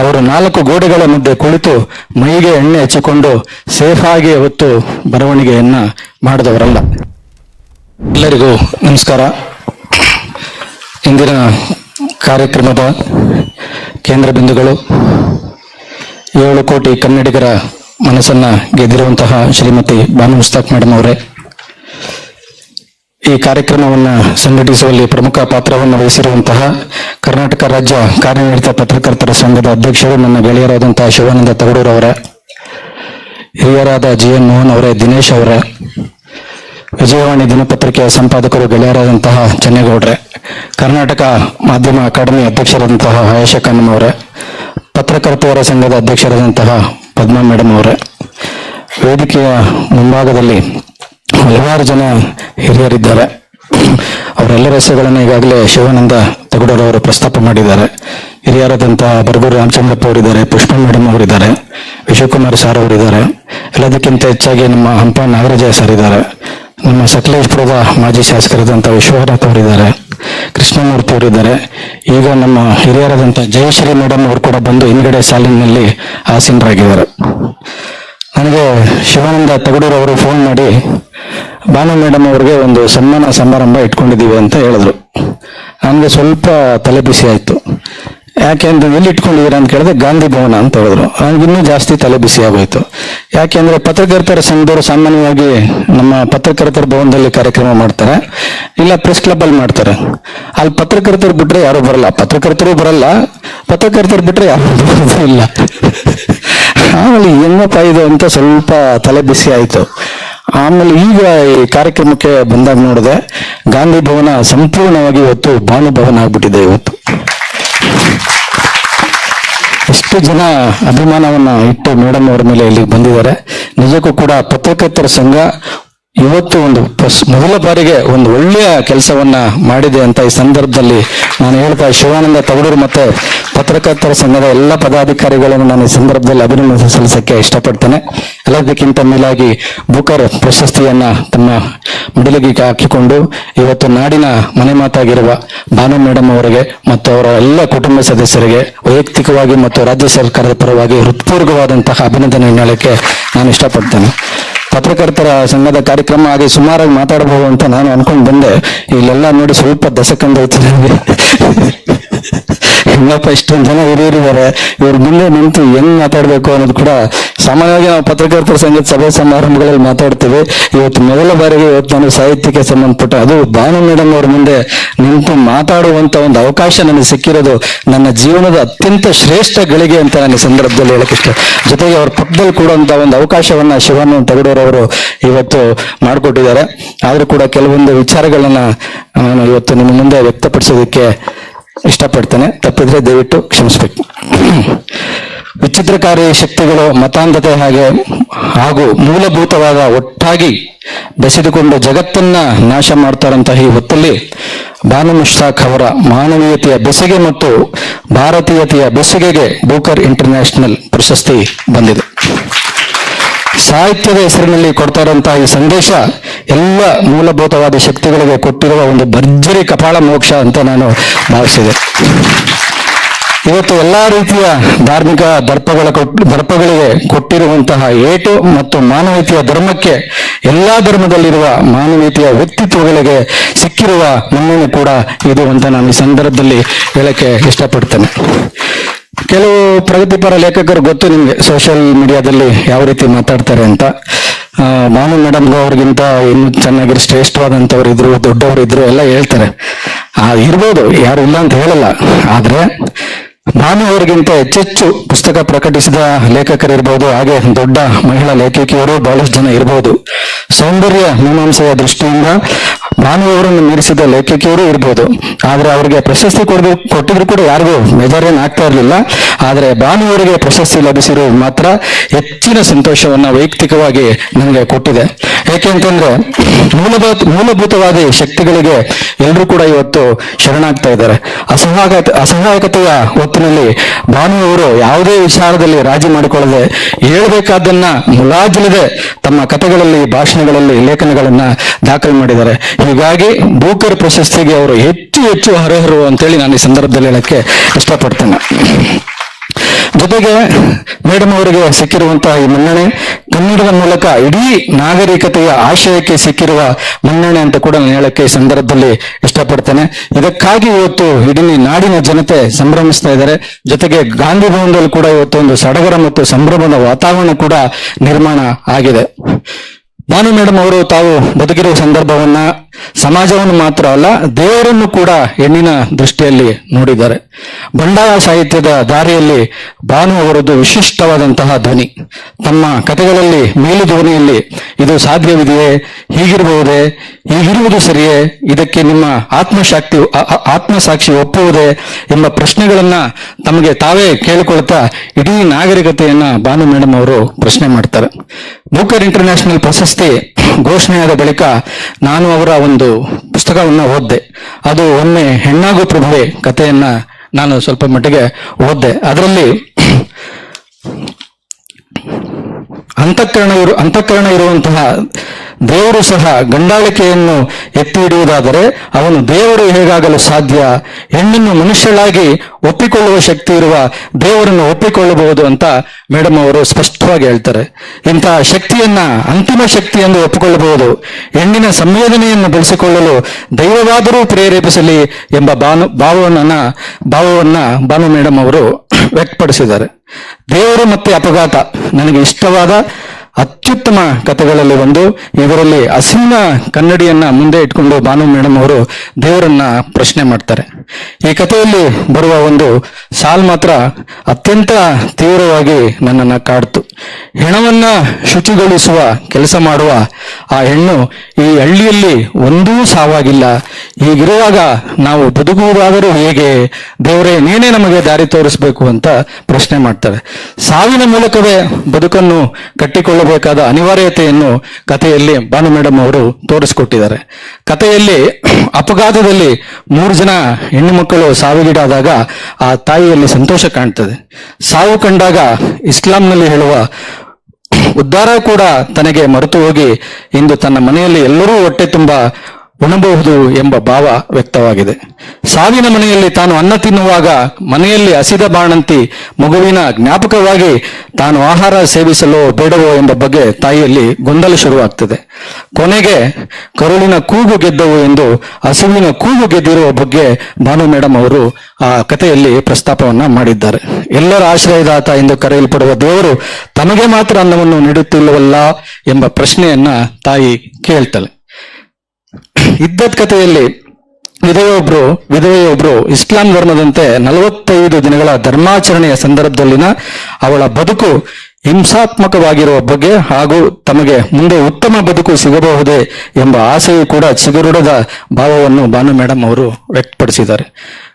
ಅವರು ನಾಲ್ಕು ಗೋಡೆಗಳ ಮಧ್ಯೆ ಕುಳಿತು ಮೈಗೆ ಎಣ್ಣೆ ಹಚ್ಚಿಕೊಂಡು ಸೇಫಾಗಿ ಹೊತ್ತು ಬರವಣಿಗೆಯನ್ನ ಮಾಡಿದವರಲ್ಲ. ಎಲ್ಲರಿಗೂ ನಮಸ್ಕಾರ. ಇಂದಿನ ಕಾರ್ಯಕ್ರಮದ ಕೇಂದ್ರ ಬಿಂದುಗಳು ಏಳು ಕೋಟಿ ಕನ್ನಡಿಗರ ಮನಸ್ಸನ್ನು ಗೆದ್ದಿರುವಂತಹ ಶ್ರೀಮತಿ ಬಾನು ಮುಸ್ತಾಕ್ ಮೇಡಮ್ ಅವರೇ. ಈ ಕಾರ್ಯಕ್ರಮವನ್ನು ಸಂಘಟಿಸುವಲ್ಲಿ ಪ್ರಮುಖ ಪಾತ್ರವನ್ನು ವಹಿಸಿರುವಂತಹ ಕರ್ನಾಟಕ ರಾಜ್ಯ ಕಾರ್ಯನಿರತ ಪತ್ರಕರ್ತರ ಸಂಘದ ಅಧ್ಯಕ್ಷರು, ನನ್ನ ಗೆಳೆಯರಾದಂತಹ ಶಿವಾನಂದ ಅವರೇ, ಹಿರಿಯರಾದ ಜಿ ಎನ್ ಮೋಹನ್ ಅವರೇ, ದಿನೇಶ್ ಅವರೇ, ವಿಜಯವಾಣಿ ದಿನಪತ್ರಿಕೆಯ ಸಂಪಾದಕರು, ಗೆಳೆಯರಾದಂತಹ ಚೆನ್ನೇಗೌಡ್ರೆ, ಕರ್ನಾಟಕ ಮಾಧ್ಯಮ ಅಕಾಡೆಮಿ ಅಧ್ಯಕ್ಷರಾದಂತಹ ಆಯೇಶ ಅವರೇ, ಪತ್ರಕರ್ತೆಯರ ಸಂಘದ ಅಧ್ಯಕ್ಷರಾದಂತಹ ಪದ್ಮಾ ಮೇಡಮ್ ಅವರೇ, ವೇದಿಕೆಯ ಮುಂಭಾಗದಲ್ಲಿ ಹಲವಾರು ಜನ ಹಿರಿಯರಿದ್ದಾರೆ. ಅವರೆಲ್ಲರ ಹೆಸರುಗಳನ್ನು ಈಗಾಗಲೇ ಶಿವಾನಂದ ತಗಡೂರವರು ಪ್ರಸ್ತಾಪ ಮಾಡಿದ್ದಾರೆ. ಹಿರಿಯರಾದಂತಹ ಬರಗೂರು ರಾಮಚಂದ್ರಪ್ಪ ಅವರಿದ್ದಾರೆ, ಪುಷ್ಪ ಮೇಡಮ್ ಅವರಿದ್ದಾರೆ ವಿಶ್ವಕುಮಾರ್ ಸಾರ್ ಅವರಿದ್ದಾರೆ. ಎಲ್ಲದಕ್ಕಿಂತ ಹೆಚ್ಚಾಗಿ ನಮ್ಮ ಹಂಪ ನಾಗರಾಜ ಸರ್ ಇದ್ದಾರೆ. ನಮ್ಮ ಸಕಲೇಶ್ಪುರದ ಮಾಜಿ ಶಾಸಕರಾದಂಥ ವಿಶ್ವನಾಥ್ ಅವರಿದ್ದಾರೆ. ಕೃಷ್ಣಮೂರ್ತಿ ಅವರಿದ್ದಾರೆ. ಈಗ ನಮ್ಮ ಹಿರಿಯರಾದಂಥ ಜಯಶ್ರೀ ಮೇಡಮ್ ಅವರು ಕೂಡ ಬಂದು ಹಿಂದ್ಗಡೆ ಸಾಲಿನಲ್ಲಿ ಆಸೀನರಾಗಿದ್ದಾರೆ. ನನಗೆ ಶಿವಾನಂದ ತಗಡೂರು ಅವರು ಫೋನ್ ಮಾಡಿ ಭಾನು ಮೇಡಮ್ ಅವ್ರಿಗೆ ಒಂದು ಸನ್ಮಾನ ಸಮಾರಂಭ ಇಟ್ಕೊಂಡಿದ್ದೀವಿ ಅಂತ ಹೇಳಿದ್ರು. ನನಗೆ ಸ್ವಲ್ಪ ತಲೆ ಬಿಸಿ ಆಯ್ತು. ಯಾಕೆ ಅಂತ ಎಲ್ಲಿ ಇಟ್ಕೊಂಡಿದ್ದೀರಾ ಅಂತ ಕೇಳಿದ್ರೆ ಗಾಂಧಿ ಭವನ ಅಂತ ಹೇಳಿದ್ರು. ನನಗೆ ಇನ್ನೂ ಜಾಸ್ತಿ ತಲೆ ಬಿಸಿ ಆಗೋಯ್ತು. ಯಾಕೆಂದ್ರೆ ಪತ್ರಕರ್ತರ ಸಂಘದವರು ಸಾಮಾನ್ಯವಾಗಿ ನಮ್ಮ ಪತ್ರಕರ್ತರ ಭವನದಲ್ಲಿ ಕಾರ್ಯಕ್ರಮ ಮಾಡ್ತಾರೆ. ಇಲ್ಲ ಪ್ರೆಸ್ ಕ್ಲಬ್ ಅಲ್ಲಿ ಮಾಡ್ತಾರೆ. ಅಲ್ಲಿ ಪತ್ರಕರ್ತರು ಬಿಟ್ರೆ ಯಾರು ಬರಲ್ಲ. ಪತ್ರಕರ್ತರು ಬರಲ್ಲ. ಪತ್ರಕರ್ತರು ಬಿಟ್ರೆ ಯಾರು ಇಲ್ಲ. ಆಮೇಲೆ ಹೆಂಗಪ್ಪ ಇದು ಅಂತ ಸ್ವಲ್ಪ ತಲೆ ಬಿಸಿ ಆಯ್ತು. ಆಮೇಲೆ ಈಗ ಈ ಕಾರ್ಯಕ್ರಮಕ್ಕೆ ಬಂದಾಗ ನೋಡಿದೆ ಗಾಂಧಿ ಭವನ ಸಂಪೂರ್ಣವಾಗಿ ಇವತ್ತು ಭಾನು ಭವನ ಆಗ್ಬಿಟ್ಟಿದೆ ಇವತ್ತು. ಎಷ್ಟು ಜನ ಅಭಿಮಾನವನ್ನ ಇಟ್ಟು ಮೇಡಮ್ ಅವರ ಮೇಲೆ ಇಲ್ಲಿಗೆ ಬಂದಿದ್ದಾರೆ. ನಿಜಕ್ಕೂ ಕೂಡ ಪತ್ರಕರ್ತರ ಸಂಘ ಇವತ್ತು ಒಂದು ಮೊದಲ ಬಾರಿಗೆ ಒಂದು ಒಳ್ಳೆಯ ಕೆಲಸವನ್ನ ಮಾಡಿದೆ ಅಂತ ಈ ಸಂದರ್ಭದಲ್ಲಿ ನಾನು ಹೇಳ್ತಾ ಶಿವಾನಂದ ತಗಡೂರು ಮತ್ತೆ ಪತ್ರಕರ್ತರ ಸಂಘದ ಎಲ್ಲ ಪದಾಧಿಕಾರಿಗಳನ್ನು ನಾನು ಈ ಸಂದರ್ಭದಲ್ಲಿ ಅಭಿನಂದನೆ ಸಲ್ಲಿಸಕ್ಕೆ ಇಷ್ಟಪಡ್ತೇನೆ. ಎಲ್ಲದಕ್ಕಿಂತ ಮೇಲಾಗಿ ಬುಕರ್ ಪ್ರಶಸ್ತಿಯನ್ನ ತಮ್ಮ ಮಿಡಲಿಗೆ ಹಾಕಿಕೊಂಡು ಇವತ್ತು ನಾಡಿನ ಮನೆ ಮಾತಾಗಿರುವ ಭಾನು ಮೇಡಮ್ ಅವರಿಗೆ ಮತ್ತು ಅವರ ಎಲ್ಲ ಕುಟುಂಬ ಸದಸ್ಯರಿಗೆ ವೈಯಕ್ತಿಕವಾಗಿ ಮತ್ತು ರಾಜ್ಯ ಸರ್ಕಾರದ ಪರವಾಗಿ ಹೃತ್ಪೂರ್ವಕವಾದಂತಹ ಅಭಿನಂದನೆ ಹೇಳಕ್ಕೆ ನಾನು ಇಷ್ಟಪಡ್ತೇನೆ. ಪತ್ರಕರ್ತರ ಸಂಘದ ಕಾರ್ಯಕ್ರಮ ಹಾಗೆ ಸುಮಾರಾಗಿ ಮಾತಾಡಬಹುದು ಅಂತ ನಾನು ಅನ್ಕೊಂಡು ಬಂದೆ. ಇಲ್ಲೆಲ್ಲ ನೋಡಿ ಸ್ವಲ್ಪ ದಸಕಂದೋಯ್ತು ಹೆಂಗಪ್ಪ ಇಷ್ಟೊಂದು ಜನ ಹಿರಿಯರಿದ್ದಾರೆ. ಇವ್ರ ಮುಂದೆ ನಿಂತು ಹೆಂಗ್ ಮಾತಾಡ್ಬೇಕು ಅನ್ನೋದು ಕೂಡ ಸಾಮಾನ್ಯವಾಗಿ ನಾವು ಪತ್ರಕರ್ತರ ಸಂಘದ ಸಭೆ ಸಮಾರಂಭಗಳಲ್ಲಿ ಮಾತಾಡ್ತೀವಿ. ಇವತ್ತು ಮೊದಲ ಬಾರಿಗೆ ಇವತ್ತು ನಾನು ಸಾಹಿತ್ಯಕ್ಕೆ ಸಂಬಂಧಪಟ್ಟ ಅದು ಭಾನು ಮೇಡಮ್ ಅವ್ರ ಮುಂದೆ ನಿಂತು ಮಾತಾಡುವಂತ ಒಂದು ಅವಕಾಶ ನನಗೆ ಸಿಕ್ಕಿರೋದು ನನ್ನ ಜೀವನದ ಅತ್ಯಂತ ಶ್ರೇಷ್ಠ ಗಳಿಗೆ ಅಂತ ನಾನು ಸಂದರ್ಭದಲ್ಲಿ ಹೇಳಕ್ಕೆ ಇಷ್ಟ. ಜೊತೆಗೆ ಅವ್ರ ಪಕ್ಕದಲ್ಲಿ ಕೊಡುವಂತ ಒಂದು ಅವಕಾಶವನ್ನ ಶಿವಾನಂದ ತಗಡೂರವರು ಇವತ್ತು ಮಾಡಿಕೊಟ್ಟಿದ್ದಾರೆ. ಆದ್ರೂ ಕೂಡ ಕೆಲವೊಂದು ವಿಚಾರಗಳನ್ನ ನಾನು ಇವತ್ತು ನಿಮ್ಮ ಮುಂದೆ ವ್ಯಕ್ತಪಡಿಸೋದಕ್ಕೆ ಇಷ್ಟಪಡ್ತೇನೆ. ತಪ್ಪಿದ್ರೆ ದಯವಿಟ್ಟು ಕ್ಷಮಿಸ್ಬೇಕು. ವಿಚಿತ್ರಕಾರಿ ಶಕ್ತಿಗಳು, ಮತಾಂಧತೆ ಹಾಗೆ, ಹಾಗೂ ಮೂಲಭೂತವಾದ ಒಟ್ಟಾಗಿ ಬೆಸೆದುಕೊಂಡು ಜಗತ್ತನ್ನ ನಾಶ ಮಾಡ್ತಾರಂತಹ ಈ ಹೊತ್ತಲ್ಲಿ ಬಾನು ಮುಷ್ತಾಕ್ ಅವರ ಮಾನವೀಯತೆಯ ಬೆಸಿಗೆ ಮತ್ತು ಭಾರತೀಯತೆಯ ಬೆಸುಗೆಗೆ ಬೂಕರ್ ಇಂಟರ್ನ್ಯಾಷನಲ್ ಪ್ರಶಸ್ತಿ ಬಂದಿದೆ. ಸಾಹಿತ್ಯದ ಹೆಸರಿನಲ್ಲಿ ಕೊಡ್ತಾ ಈ ಸಂದೇಶ ಎಲ್ಲ ಮೂಲಭೂತವಾದ ಶಕ್ತಿಗಳಿಗೆ ಕೊಟ್ಟಿರುವ ಒಂದು ಭರ್ಜರಿ ಕಪಾಳ ಮೋಕ್ಷ ಅಂತ ನಾನು ಭಾವಿಸಿದೆ. ಇವತ್ತು ಎಲ್ಲ ರೀತಿಯ ಧಾರ್ಮಿಕ ದರ್ಪಗಳ ದರ್ಪಗಳಿಗೆ ಕೊಟ್ಟಿರುವಂತಹ ಏಟು ಮತ್ತು ಮಾನವೀಯತೆಯ ಧರ್ಮಕ್ಕೆ ಎಲ್ಲಾ ಧರ್ಮದಲ್ಲಿರುವ ಮಾನವೀಯತೆಯ ವ್ಯಕ್ತಿತ್ವಗಳಿಗೆ ಸಿಕ್ಕಿರುವ ಮನ್ನಣೆ ಕೂಡ ಇದು ಅಂತ ನಾನು ಈ ಸಂದರ್ಭದಲ್ಲಿ ಹೇಳಕ್ಕೆ ಇಷ್ಟಪಡ್ತೇನೆ. ಕೆಲವು ಪ್ರಗತಿಪರ ಲೇಖಕರು ಗೊತ್ತು ನಿಮಗೆ ಸೋಷಿಯಲ್ ಮೀಡಿಯಾದಲ್ಲಿ ಯಾವ ರೀತಿ ಮಾತಾಡ್ತಾರೆ ಅಂತ. ಭಾನು ಮೇಡಮ್ ಅವ್ರಿಗಿಂತ ಇನ್ನು ಚೆನ್ನಾಗಿ ಶ್ರೇಷ್ಠವಾದಂಥವ್ರು ಇದ್ರು, ದೊಡ್ಡವರು ಇದ್ರು ಎಲ್ಲ ಹೇಳ್ತಾರೆ. ಇರ್ಬೋದು, ಯಾರು ಇಲ್ಲ ಅಂತ ಹೇಳಲ್ಲ. ಆದ್ರೆ ಭಾನು ಅವರಿಗಿಂತ ಹೆಚ್ಚೆಚ್ಚು ಪುಸ್ತಕ ಪ್ರಕಟಿಸಿದ ಲೇಖಕರಿರ್ಬೋದು ಹಾಗೆ ದೊಡ್ಡ ಮಹಿಳಾ ಲೇಖಕಿಯರು ಬಹಳಷ್ಟು ಜನ ಇರ್ಬೋದು. ಸೌಂದರ್ಯ ಮೀಮಾಂಸೆಯ ದೃಷ್ಟಿಯಿಂದ ಭಾನುವರನ್ನು ಮೀರಿಸಿದ ಲೇಖಕಿಯರು ಇರ್ಬೋದು. ಆದ್ರೆ ಅವರಿಗೆ ಪ್ರಶಸ್ತಿ ಕೊಡಬೇಕು ಕೊಟ್ಟಿದ್ರು ಕೂಡ ಯಾರಿಗೂ ಮೆಜರ್ ಏನ್ ಆಗ್ತಾ ಇರಲಿಲ್ಲ. ಆದರೆ ಭಾನುವರಿಗೆ ಪ್ರಶಸ್ತಿ ಲಭಿಸಿರುವುದು ಮಾತ್ರ ಹೆಚ್ಚಿನ ಸಂತೋಷವನ್ನ ವೈಯಕ್ತಿಕವಾಗಿ ನನಗೆ ಕೊಟ್ಟಿದೆ. ಏಕೆಂತಂದ್ರೆ ಮೂಲಭೂತ, ಮೂಲಭೂತವಾದಿ ಶಕ್ತಿಗಳಿಗೆ ಎಲ್ಲರೂ ಕೂಡ ಇವತ್ತು ಶರಣಾಗ್ತಾ ಇದ್ದಾರೆ. ಅಸಹಾಯಕ, ಅಸಹಾಯಕತೆಯ ಹೊತ್ತಿನಲ್ಲಿ ಭಾನು ಅವರು ಯಾವುದೇ ವಿಚಾರದಲ್ಲಿ ರಾಜಿ ಮಾಡಿಕೊಳ್ಳದೆ ಹೇಳಬೇಕಾದ್ದನ್ನ ಮುಲಾಜಿಲ್ಲದೆ ತಮ್ಮ ಕಥೆಗಳಲ್ಲಿ, ಭಾಷಣಗಳಲ್ಲಿ, ಲೇಖನಗಳನ್ನ ದಾಖಲು ಮಾಡಿದ್ದಾರೆ. ಹೀಗಾಗಿ ಬೂಕರ್ ಪ್ರಶಸ್ತಿಗೆ ಅವರು ಹೆಚ್ಚು ಹೆಚ್ಚು ಹರಹರು ಅಂತೇಳಿ ನಾನು ಈ ಸಂದರ್ಭದಲ್ಲಿ ಹೇಳಕ್ಕೆ ಇಷ್ಟಪಡ್ತೇನೆ. ಜೊತೆಗೆ ಮೇಡಮ್ ಅವರಿಗೆ ಸಿಕ್ಕಿರುವಂತಹ ಈ ಮನ್ನಣೆ ಕನ್ನಡದ ಮೂಲಕ ಇಡೀ ನಾಗರಿಕತೆಯ ಆಶಯಕ್ಕೆ ಸಿಕ್ಕಿರುವ ಮನ್ನಣೆ ಅಂತ ಕೂಡ ನಾನು ಹೇಳಕ್ಕೆ ಈ ಸಂದರ್ಭದಲ್ಲಿ ಇಷ್ಟಪಡ್ತೇನೆ. ಇದಕ್ಕಾಗಿ ಇವತ್ತು ಇಡೀ ನಾಡಿನ ಜನತೆ ಸಂಭ್ರಮಿಸ್ತಾ ಇದ್ದಾರೆ. ಜೊತೆಗೆ ಗಾಂಧಿ ಭವನದಲ್ಲಿ ಕೂಡ ಇವತ್ತು ಒಂದು ಸಡಗರ ಮತ್ತು ಸಂಭ್ರಮದ ವಾತಾವರಣ ಕೂಡ ನಿರ್ಮಾಣ ಆಗಿದೆ. ಭಾನು ಮೇಡಮ್ ಅವರು ತಾವು ಬದುಕಿರುವ ಸಂದರ್ಭವನ್ನ ಸಮಾಜವನ್ನು ಮಾತ್ರ ಅಲ್ಲ, ದೇವರನ್ನು ಕೂಡ ಹೆಣ್ಣಿನ ದೃಷ್ಟಿಯಲ್ಲಿ ನೋಡಿದ್ದಾರೆ. ಬಂಡಾಯ ಸಾಹಿತ್ಯದ ದಾರಿಯಲ್ಲಿ ಭಾನು ಅವರದ್ದು ವಿಶಿಷ್ಟವಾದಂತಹ ಧ್ವನಿ. ತಮ್ಮ ಕಥೆಗಳಲ್ಲಿ ಮೇಲು ಧ್ವನಿಯಲ್ಲಿ ಇದು ಸಾಧ್ಯವಿದೆಯೇ, ಹೀಗಿರಬಹುದೇ, ಹೀಗಿರುವುದು ಸರಿಯೇ, ಇದಕ್ಕೆ ನಿಮ್ಮ ಆತ್ಮಶಕ್ತಿ ಆತ್ಮಸಾಕ್ಷಿ ಒಪ್ಪುವುದೇ ಎಂಬ ಪ್ರಶ್ನೆಗಳನ್ನ ತಮಗೆ ತಾವೇ ಕೇಳಿಕೊಳ್ತಾ ಇಡೀ ನಾಗರಿಕತೆಯನ್ನ ಭಾನು ಮೇಡಮ್ ಅವರು ಪ್ರಶ್ನೆ ಮಾಡ್ತಾರೆ. ಬೂಕರ್ ಇಂಟರ್ನ್ಯಾಷನಲ್ ಪ್ರಶಸ್ತಿ ಘೋಷಣೆಯಾದ ಬಳಿಕ ನಾನು ಅವರ ಒಂದು ಪುಸ್ತಕವನ್ನು ಓದ್ದೆ. ಅದು ಒಮ್ಮೆ ಹೆಣ್ಣಾಗು ಪ್ರಭುವೆ ಕಥೆಯನ್ನ ನಾನು ಸ್ವಲ್ಪ ಮಟ್ಟಿಗೆ ಓದ್ದೆ. ಅದರಲ್ಲಿ ಅಂತಃಕರಣ ಇರು ಅಂತಃಕರಣ ಇರುವಂತಹ ದೇವರು ಸಹ ಗಂಡಾಳಿಕೆಯನ್ನು ಎತ್ತಿ ಹಿಡಿಯುವುದಾದರೆ ಅವನು ದೇವರು ಹೇಗಾಗಲು ಸಾಧ್ಯ? ಹೆಣ್ಣನ್ನು ಮನುಷ್ಯಳಾಗಿ ಒಪ್ಪಿಕೊಳ್ಳುವ ಶಕ್ತಿ ಇರುವ ದೇವರನ್ನು ಒಪ್ಪಿಕೊಳ್ಳಬಹುದು ಅಂತ ಮೇಡಮ್ ಅವರು ಸ್ಪಷ್ಟವಾಗಿ ಹೇಳ್ತಾರೆ. ಇಂತಹ ಶಕ್ತಿಯನ್ನ ಅಂತಿಮ ಶಕ್ತಿ ಎಂದು ಒಪ್ಪಿಕೊಳ್ಳಬಹುದು. ಹೆಣ್ಣಿನ ಸಂವೇದನೆಯನ್ನು ಬೆಳೆಸಿಕೊಳ್ಳಲು ದೈವವಾದರೂ ಪ್ರೇರೇಪಿಸಲಿ ಎಂಬ ಭಾನು ಭಾವವನ್ನ ಭಾವವನ್ನ ಭಾನು ಮೇಡಮ್ ಅವರು ವ್ಯಕ್ತಪಡಿಸಿದ್ದಾರೆ. ದೇವರು ಮತ್ತೆ ಅಪಘಾತ. ನನಗೆ ಇಷ್ಟವಾದ ಅತ್ಯುತ್ತಮ ಕಥೆಗಳಲ್ಲಿ ಒಂದು. ಇದರಲ್ಲಿ ಹಸಿವಿನ ಕನ್ನಡಿಯನ್ನ ಮುಂದೆ ಇಟ್ಕೊಂಡು ಭಾನು ಮೇಡಮ್ ಅವರು ದೇವರನ್ನ ಪ್ರಶ್ನೆ ಮಾಡ್ತಾರೆ. ಈ ಕಥೆಯಲ್ಲಿ ಬರುವ ಒಂದು ಸಾಲ್ ಮಾತ್ರ ಅತ್ಯಂತ ತೀವ್ರವಾಗಿ ನನ್ನನ್ನ ಕಾಡ್ತು. ಹೆಣವನ್ನ ಶುಚಿಗೊಳಿಸುವ ಕೆಲಸ ಮಾಡುವ ಆ ಹೆಣ್ಣು ಈ ಹಳ್ಳಿಯಲ್ಲಿ ಒಂದೂ ಸಾವಾಗಿಲ್ಲ. ಹೀಗಿರುವಾಗ ನಾವು ಬದುಕುವುದಾದರೂ ಹೇಗೆ? ದೇವರೇ, ನೀನೇ ನಮಗೆ ದಾರಿ ತೋರಿಸಬೇಕು ಅಂತ ಪ್ರಶ್ನೆ ಮಾಡ್ತಾರೆ. ಸಾವಿನ ಮೂಲಕವೇ ಬದುಕನ್ನು ಕಟ್ಟಿಕೊಳ್ಳಬೇಕಾದ ಅನಿವಾರ್ಯತೆಯನ್ನು ಕಥೆಯಲ್ಲಿ ಬಾನು ಮೇಡಮ್ ಅವರು ತೋರಿಸಿಕೊಟ್ಟಿದ್ದಾರೆ. ಕಥೆಯಲ್ಲಿ ಅಪಘಾತದಲ್ಲಿ ಮೂರು ಜನ ಹೆಣ್ಣು ಮಕ್ಕಳು ಸಾವಿಗೀಡಾದಾಗ ಆ ತಾಯಿಯಲ್ಲಿ ಸಂತೋಷ ಕಾಣ್ತದೆ. ಸಾವು ಕಂಡಾಗ ಇಸ್ಲಾಂನಲ್ಲಿ ಹೇಳುವ ಉದ್ಧಾರ ಕೂಡ ತನಗೆ ಮರೆತು ಹೋಗಿ ಇಂದು ತನ್ನ ಮನೆಯಲ್ಲಿ ಎಲ್ಲರೂ ಹೊಟ್ಟೆ ತುಂಬ ಉಣಬಹುದು ಎಂಬ ಭಾವ ವ್ಯಕ್ತವಾಗಿದೆ. ಸಾವಿನ ಮನೆಯಲ್ಲಿ ತಾನು ಅನ್ನ ತಿನ್ನುವಾಗ ಮನೆಯಲ್ಲಿ ಹಸಿದ ಬಾಣಂತಿ ಮಗುವಿನ ಜ್ಞಾಪಕವಾಗಿ ತಾನು ಆಹಾರ ಸೇವಿಸಲು ಬೇಡವೋ ಎಂಬ ಬಗ್ಗೆ ತಾಯಿಯಲ್ಲಿ ಗೊಂದಲ ಶುರುವಾಗ್ತದೆ. ಕೊನೆಗೆ ಕರುಳಿನ ಕೂಗು ಗೆದ್ದವು ಎಂದು ಹಸುವಿನ ಕೂಗು ಗೆದ್ದಿರುವ ಬಗ್ಗೆ ಭಾನು ಮೇಡಮ್ ಅವರು ಆ ಕಥೆಯಲ್ಲಿ ಪ್ರಸ್ತಾಪವನ್ನ ಮಾಡಿದ್ದಾರೆ. ಎಲ್ಲರ ಆಶ್ರಯದಾತ ಎಂದು ಕರೆಯಲ್ಪಡುವ ದೇವರು ತಮಗೆ ಮಾತ್ರ ಅನ್ನವನ್ನು ನೀಡುತ್ತಿಲ್ಲವಲ್ಲ ಎಂಬ ಪ್ರಶ್ನೆಯನ್ನ ತಾಯಿ ಕೇಳ್ತಾಳೆ. ಇದ್ದದ್ ಕಥೆಯಲ್ಲಿ ವಿಧವೆಯೊಬ್ರು ವಿಧವೆಯೊಬ್ರು ಇಸ್ಲಾಂ ಧರ್ಮದಂತೆ ನಲವತ್ತೈದು ದಿನಗಳ ಧರ್ಮಾಚರಣೆಯ ಸಂದರ್ಭದಲ್ಲಿನ ಅವಳ ಬದುಕು ಹಿಂಸಾತ್ಮಕವಾಗಿರುವ ಬಗ್ಗೆ ಹಾಗೂ ತಮಗೆ ಮುಂದೆ ಉತ್ತಮ ಬದುಕು ಸಿಗಬಹುದೇ ಎಂಬ ಆಸೆಯೂ ಕೂಡ ಚಿಗುರುಡದ ಭಾವವನ್ನು ಭಾನು ಮೇಡಮ್ ಅವರು ವ್ಯಕ್ತಪಡಿಸಿದ್ದಾರೆ.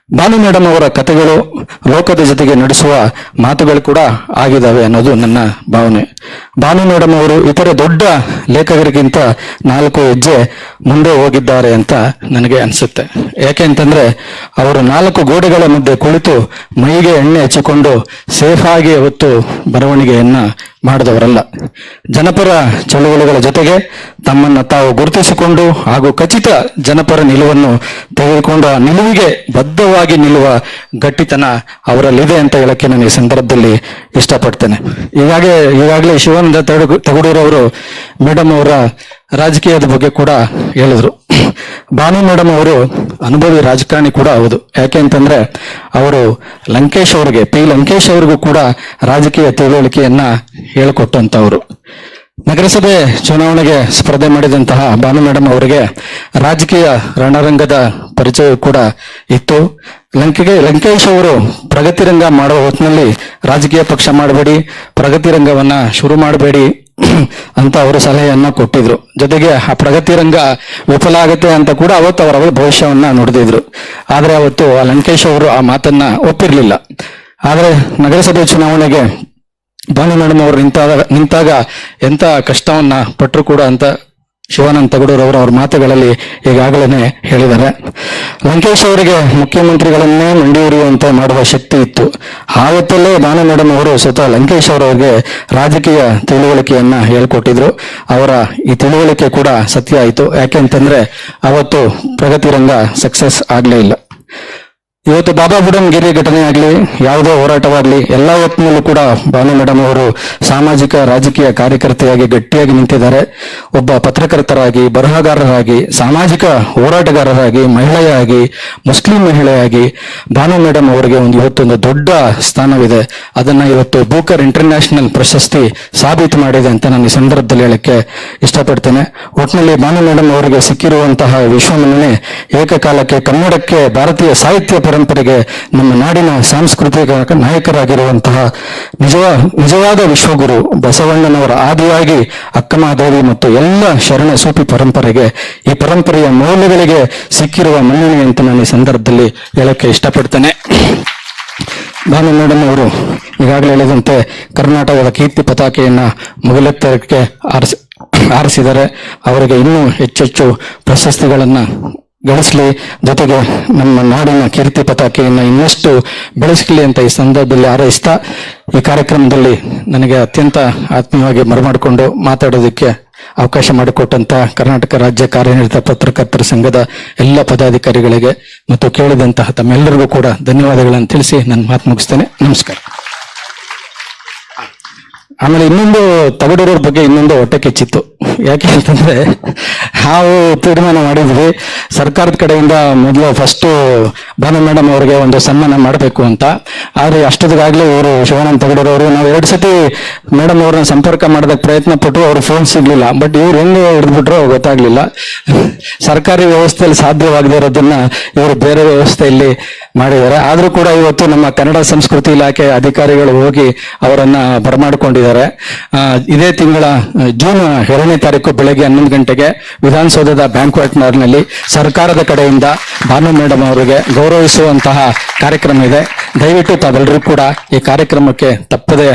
ಭಾನು ಮೇಡಮ್ ಅವರ ಕಥೆಗಳು ಲೋಕದ ಜೊತೆಗೆ ನಡೆಸುವ ಮಾತುಗಳು ಕೂಡ ಆಗಿದ್ದಾವೆ ಅನ್ನೋದು ನನ್ನ ಭಾವನೆ. ಬಾನು ಮೇಡಮ್ ಅವರು ಇತರ ದೊಡ್ಡ ಲೇಖಕರಿಗಿಂತ ನಾಲ್ಕು ಹೆಜ್ಜೆ ಮುಂದೆ ಹೋಗಿದ್ದಾರೆ ಅಂತ ನನಗೆ ಅನಿಸುತ್ತೆ. ಯಾಕೆ ಅಂತಂದ್ರೆ ಅವರು ನಾಲ್ಕು ಗೋಡೆಗಳ ಮಧ್ಯೆ ಕುಳಿತು ಮೈಗೆ ಎಣ್ಣೆ ಹಚ್ಚಿಕೊಂಡು ಸೇಫ್ ಆಗಿ ಹೊತ್ತು ಬರವಣಿಗೆಯನ್ನ ಮಾಡಿದವರಲ್ಲ. ಜನಪರ ಚಳುವಳಿಗಳ ಜೊತೆಗೆ ತಮ್ಮನ್ನು ತಾವು ಗುರುತಿಸಿಕೊಂಡು ಹಾಗೂ ಖಚಿತ ಜನಪರ ನಿಲುವನ್ನು ತೆಗೆದುಕೊಂಡು ನಿಲುವಿಗೆ ಬದ್ಧವಾಗಿ ನಿಲ್ಲುವ ಗಟ್ಟಿತನ ಅವರಲ್ಲಿದೆ ಅಂತ ಹೇಳಕ್ಕೆ ನಾನು ಈ ಸಂದರ್ಭದಲ್ಲಿ ಇಷ್ಟಪಡ್ತೇನೆ. ಈಗಾಗಲೇ ಈಗಾಗಲೇ ಶಿವಾನಂದ ತಗಡು, ತಗಡೂರವರು ಮೇಡಮ್ ಅವರ ರಾಜಕೀಯದ ಬಗ್ಗೆ ಕೂಡ ಹೇಳಿದ್ರು. ಭಾನು ಮೇಡಮ್ ಅವರು ಅನುಭವಿ ರಾಜಕಾರಣಿ ಕೂಡ ಹೌದು. ಯಾಕೆ ಅಂತಂದ್ರೆ ಅವರು ಲಂಕೇಶ್ ಅವರಿಗೆ, ಪಿ ಲಂಕೇಶ್ ಅವರಿಗೂ ಕೂಡ ರಾಜಕೀಯ ತಿಳುವಳಿಕೆಯನ್ನ ಹೇಳಿಕೊಟ್ಟಂತವರು. ನಗರಸಭೆ ಚುನಾವಣೆಗೆ ಸ್ಪರ್ಧೆ ಮಾಡಿದಂತಹ ಭಾನು ಮೇಡಮ್ ಅವರಿಗೆ ರಾಜಕೀಯ ರಣರಂಗದ ಪರಿಚಯ ಕೂಡ ಇತ್ತು. ಲಂಕೆಗೆ, ಲಂಕೇಶ್ ಅವರು ಪ್ರಗತಿ ರಂಗ ಮಾಡುವ ಹೊತ್ತಿನಲ್ಲಿ ರಾಜಕೀಯ ಪಕ್ಷ ಮಾಡಬೇಡಿ, ಪ್ರಗತಿ ರಂಗವನ್ನ ಶುರು ಮಾಡಬೇಡಿ ಅಂತ ಅವರು ಸಲಹೆಯನ್ನ ಕೊಟ್ಟಿದ್ರು. ಜೊತೆಗೆ ಆ ಪ್ರಗತಿ ರಂಗ ವಿಫಲ ಆಗುತ್ತೆ ಅಂತ ಕೂಡ ಅವತ್ತು ಅವರ ಭವಿಷ್ಯವನ್ನ ನುಡಿದಿದ್ರು ಆದ್ರೆ ಅವತ್ತು ಲಂಕೇಶ್ ಅವರು ಆ ಮಾತನ್ನ ಒಪ್ಪಿರ್ಲಿಲ್ಲ. ಆದ್ರೆ ನಗರಸಭೆ ಚುನಾವಣೆಗೆ ಭಾನು ಮೇಡಮ್ ಅವರು ನಿಂತಾಗ ನಿಂತಾಗ ಎಂತ ಕಷ್ಟವನ್ನ ಪಟ್ಟರು ಕೂಡ ಅಂತ ಶಿವಾನಂದ ತಗಡೂರು ಅವರು ಅವ್ರ ಮಾತುಗಳಲ್ಲಿ ಈಗಾಗಲೇ ಹೇಳಿದ್ದಾರೆ. ಲಂಕೇಶ್ ಅವರಿಗೆ ಮುಖ್ಯಮಂತ್ರಿಗಳನ್ನೇ ಮಂಡಿಯೂರಿಯುವಂತೆ ಮಾಡುವ ಶಕ್ತಿ ಇತ್ತು. ಆವತ್ತಲ್ಲೇ ದಾನಮೇಡಮ್ ಮೇಡಮ್ ಅವರು ಸ್ವತಃ ಲಂಕೇಶ್ ಅವರಿಗೆ ರಾಜಕೀಯ ತಿಳುವಳಿಕೆಯನ್ನ ಹೇಳ್ಕೊಟ್ಟಿದ್ರು. ಅವರ ಈ ತಿಳುವಳಿಕೆ ಕೂಡ ಸತ್ಯ ಆಯಿತು. ಯಾಕೆ ಅಂತಂದ್ರೆ ಅವತ್ತು ಪ್ರಗತಿ ರಂಗ ಸಕ್ಸಸ್ ಆಗ್ಲೇ ಇಲ್ಲ. ಇವತ್ತು ಬಾಬಾ ಬುಡನ್ಗಿರಿ ಘಟನೆ ಆಗಲಿ, ಯಾವುದೇ ಹೋರಾಟವಾಗಲಿ, ಎಲ್ಲ ಹೊತ್ತಿನಲ್ಲೂ ಕೂಡ ಭಾನು ಮೇಡಮ್ ಅವರು ಸಾಮಾಜಿಕ, ರಾಜಕೀಯ ಕಾರ್ಯಕರ್ತೆಯಾಗಿ ಗಟ್ಟಿಯಾಗಿ ನಿಂತಿದ್ದಾರೆ. ಒಬ್ಬ ಪತ್ರಕರ್ತರಾಗಿ, ಬರಹಗಾರರಾಗಿ, ಸಾಮಾಜಿಕ ಹೋರಾಟಗಾರರಾಗಿ, ಮಹಿಳೆಯಾಗಿ, ಮುಸ್ಲಿಂ ಮಹಿಳೆಯಾಗಿ ಭಾನು ಮೇಡಮ್ ಅವರಿಗೆ ಒಂದು ಇವತ್ತೊಂದು ದೊಡ್ಡ ಸ್ಥಾನವಿದೆ. ಅದನ್ನ ಇವತ್ತು ಬೂಕರ್ ಇಂಟರ್ನ್ಯಾಷನಲ್ ಪ್ರಶಸ್ತಿ ಸಾಬೀತು ಮಾಡಿದೆ ಅಂತ ನಾನು ಈ ಸಂದರ್ಭದಲ್ಲಿ ಹೇಳಕ್ಕೆ ಇಷ್ಟಪಡ್ತೇನೆ. ಒಟ್ಟಿನಲ್ಲಿ ಭಾನು ಮೇಡಮ್ ಅವರಿಗೆ ಸಿಕ್ಕಿರುವಂತಹ ವಿಶ್ವಮನ್ನಣೆ ಏಕಕಾಲಕ್ಕೆ ಕನ್ನಡಕ್ಕೆ ಭಾರತೀಯ ಸಾಹಿತ್ಯ ಪರಂಪರೆಗೆ ನಮ್ಮ ನಾಡಿನ ಸಾಂಸ್ಕೃತಿಕ ನಾಯಕರಾಗಿರುವಂತಹ ನಿಜವ, ನಿಜವಾದ ವಿಶ್ವಗುರು ಬಸವಣ್ಣನವರ ಆದಿಯಾಗಿ ಅಕ್ಕಮಹಾದೇವಿ ಮತ್ತು ಎಲ್ಲ ಶರಣ ಸೂಪಿ ಪರಂಪರೆಗೆ ಈ ಪರಂಪರೆಯ ಮೌಲ್ಯಗಳಿಗೆ ಸಿಕ್ಕಿರುವ ಮನ್ನಣೆ ಅಂತ ನಾನು ಈ ಸಂದರ್ಭದಲ್ಲಿ ಹೇಳಕ್ಕೆ ಇಷ್ಟಪಡ್ತೇನೆ. ಭಾನು ಮೇಡಮ್ ಅವರು ಈಗಾಗಲೇ ಹೇಳಿದಂತೆ ಕರ್ನಾಟಕದ ಕೀರ್ತಿ ಪತಾಕೆಯನ್ನ ಮುಗಿಲೆತ್ತರಕ್ಕೆ ಆರಿಸಿ, ಆರಿಸಿದರೆ ಅವರಿಗೆ ಇನ್ನೂ ಹೆಚ್ಚೆಚ್ಚು ಪ್ರಶಸ್ತಿಗಳನ್ನ ಗಳಿಸಲಿ ಜೊತೆಗೆ ನಮ್ಮ ನಾಡಿನ ಕೀರ್ತಿ ಪತಾಕೆಯನ್ನು ಇನ್ನಷ್ಟು ಬೆಳೆಸಲಿ ಅಂತ ಈ ಸಂದರ್ಭದಲ್ಲಿ ಹಾರೈಸ್ತಾ ಈ ಕಾರ್ಯಕ್ರಮದಲ್ಲಿ ನನಗೆ ಅತ್ಯಂತ ಆತ್ಮೀಯವಾಗಿ ಮರುಮಾಡಿಕೊಂಡು ಮಾತಾಡೋದಕ್ಕೆ ಅವಕಾಶ ಮಾಡಿಕೊಟ್ಟಂತ ಕರ್ನಾಟಕ ರಾಜ್ಯ ಕಾರ್ಯನಿರತ ಪತ್ರಕರ್ತರ ಸಂಘದ ಎಲ್ಲ ಪದಾಧಿಕಾರಿಗಳಿಗೆ ಮತ್ತು ಕೇಳಿದಂತಹ ತಮ್ಮೆಲ್ಲರಿಗೂ ಕೂಡ ಧನ್ಯವಾದಗಳನ್ನು ತಿಳಿಸಿ ನನ್ನ ಮಾತು ಮುಗಿಸ್ತೇನೆ. ನಮಸ್ಕಾರ. ಆಮೇಲೆ ಇನ್ನೊಂದು ತಗಡೂರವ್ರ ಬಗ್ಗೆ ಇನ್ನೊಂದು ಹೊಟ್ಟೆ ಕೆಚ್ಚಿತ್ತು. ಯಾಕೆ ಅಂತಂದ್ರೆ, ನಾವು ತೀರ್ಮಾನ ಮಾಡಿದ್ವಿ. ಸರ್ಕಾರದ ಕಡೆಯಿಂದ ಮೊದಲು ಫಸ್ಟ್ ಭಾನು ಮೇಡಮ್ ಅವರಿಗೆ ಒಂದು ಸನ್ಮಾನ ಮಾಡಬೇಕು ಅಂತ. ಆದ್ರೆ ಅಷ್ಟೊತ್ತಿಗಾಗಲೇ ಇವರು ಶಿವಾನಂದ ತಗಡೂರವರು ನಾವು ಎರಡು ಸತಿ ಮೇಡಮ್ ಅವ್ರನ್ನ ಸಂಪರ್ಕ ಮಾಡೋದಕ್ಕೆ ಪ್ರಯತ್ನ ಪಟ್ಟು ಅವ್ರ ಫೋನ್ ಸಿಗ್ಲಿಲ್ಲ. ಬಟ್ ಇವ್ರು ಹೆಂಗೆ ಹಿಡಿದ್ಬಿಟ್ರು ಗೊತ್ತಾಗ್ಲಿಲ್ಲ. ಸರ್ಕಾರಿ ವ್ಯವಸ್ಥೆಯಲ್ಲಿ ಸಾಧ್ಯವಾಗದೇ ಇರೋದನ್ನ ಇವರು ಬೇರೆ ವ್ಯವಸ್ಥೆಯಲ್ಲಿ ಮಾಡಿದ್ದಾರೆ. ಆದರೂ ಕೂಡ ಇವತ್ತು ನಮ್ಮ ಕನ್ನಡ ಸಂಸ್ಕೃತಿ ಇಲಾಖೆ ಅಧಿಕಾರಿಗಳು ಹೋಗಿ ಅವರನ್ನ ಬರಮಾಡಿಕೊಂಡಿದ್ದಾರೆ. ಆ, ಇದೇ ತಿಂಗಳ ಜೂನ್ ಎರಡನೇ ತಾರೀಕು ಬೆಳಗ್ಗೆ ಹನ್ನೊಂದು ಗಂಟೆಗೆ ವಿಧಾನಸೌಧದ ಬ್ಯಾಂಕ್ವೆಟ್ನಲ್ಲಿ ಸರ್ಕಾರದ ಕಡೆಯಿಂದ ಭಾನು ಮೇಡಮ್ ಅವರಿಗೆ ಗೌರವಿಸುವಂತಹ ಕಾರ್ಯಕ್ರಮ ಇದೆ. ದಯವಿಟ್ಟು ತಾವೆಲ್ಲರೂ ಕೂಡ ಈ ಕಾರ್ಯಕ್ರಮಕ್ಕೆ ತಪ್ಪದೆ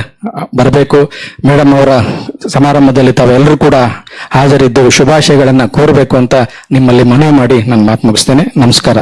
ಬರಬೇಕು. ಮೇಡಮ್ ಅವರ ಸಮಾರಂಭದಲ್ಲಿ ತಾವೆಲ್ಲರೂ ಕೂಡ ಹಾಜರಿದ್ದು ಶುಭಾಶಯಗಳನ್ನು ಕೋರಬೇಕು ಅಂತ ನಿಮ್ಮಲ್ಲಿ ಮನವಿ ಮಾಡಿ ನಾನು ಮಾತು ಮುಗಿಸ್ತೇನೆ. ನಮಸ್ಕಾರ.